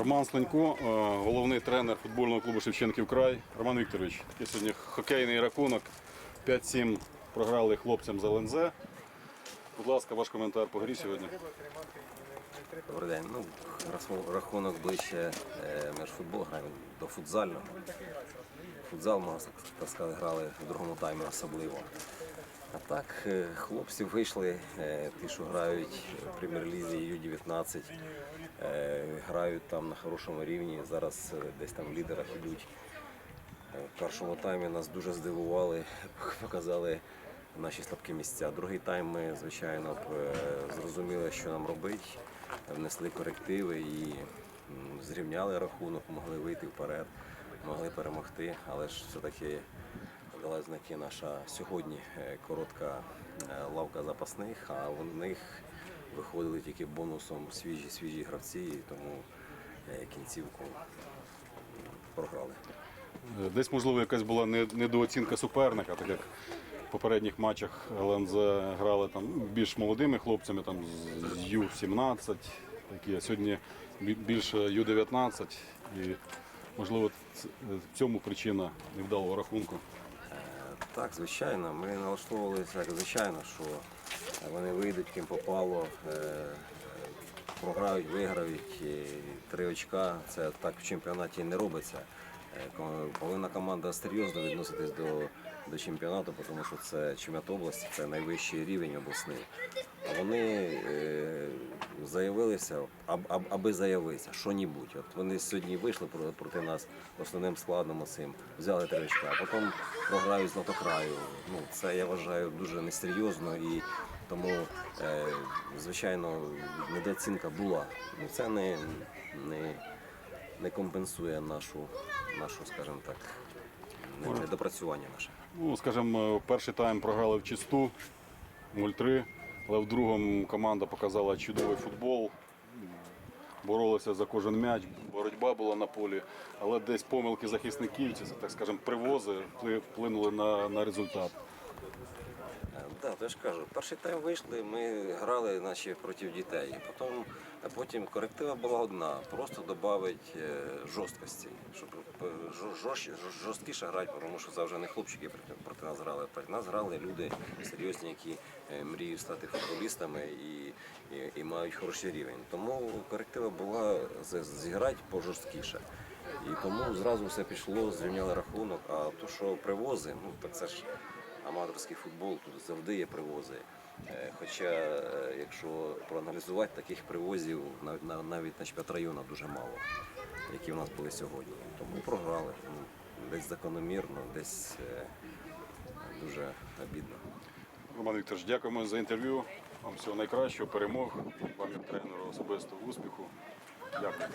Роман Слонько, е, головний тренер футбольного клубу Шевченків край. Роман Вікторович, такий сьогодні хокейний рахунок. 5-7 програли хлопцям з ЛНЗ. Будь ласка, ваш коментар по грі сьогодні. Добрий день. Ну, рахунок ближче е, ми ж футбол граємо до футзального. Футзал, можна так сказати, грали в другому таймі особливо. А так, е, хлопці вийшли, е, ті, що грають в прем'єр-лізі Ю-19, е, грають там на хорошому рівні, зараз десь там в лідерах йдуть. В першому таймі нас дуже здивували, показали наші слабкі місця. Другий тайм ми, звичайно, зрозуміли, що нам робити, внесли корективи і зрівняли рахунок, могли вийти вперед, могли перемогти, але ж все-таки дала наша сьогодні е, коротка е, лавка запасних, а у них виходили тільки бонусом свіжі свіжі гравці, і тому е, кінцівку програли. Десь, можливо, якась була недооцінка суперника, так як в попередніх матчах ЛНЗ грали там більш молодими хлопцями, там з Ю-17, такі, а сьогодні більше Ю-19. І, можливо, в цьому причина невдалого рахунку. Так, звичайно, ми налаштовувалися, звичайно, що вони вийдуть, ким попало, е, програють, виграють. Три очка це так в чемпіонаті не робиться. Повинна команда серйозно відноситись до, до чемпіонату, тому що це чемпіонат області, це найвищий рівень обласний. Вони е, заявилися, аб, аб, аби заявитися, що-нібудь. От вони сьогодні вийшли про- проти нас основним складом цим, взяли три очка, а потім програють златокраю. Ну, це я вважаю дуже несерйозно і тому, е, звичайно, недооцінка була. Ну, це не, не, не компенсує нашу, нашу, скажімо так, недопрацювання наше. Ну, скажімо, перший тайм програли в чисту 0-3, але в другому команда показала чудовий футбол. Боролися за кожен м'яч, боротьба була на полі, але десь помилки захисників, так скажемо, привози вплинули на, на результат. Так, то я ж кажу, перший тайм вийшли, ми грали наче проти дітей. Потім, а потім коректива була одна, просто додати жорсткості, щоб е, жорсткіше грати, тому що вже не хлопчики проти, проти нас грали. Проти нас грали люди серйозні, які е, мріють стати футболістами і, і, і мають хороший рівень. Тому коректива була зіграти пожорсткіше. І тому зразу все пішло, зрівняли рахунок. А то, що привози, ну так це ж аматорський футбол, тут завжди є привози. Е, Хоча, е, якщо проаналізувати, таких привозів нав- на- навіть на чемпіонат району дуже мало, які в нас були сьогодні. Тому програли. Ну, Десь закономірно, десь е, дуже обідно. Роман Вікторович, дякуємо за інтерв'ю. Вам всього найкращого, перемог. Вам як тренеру особисто успіху. Дякую.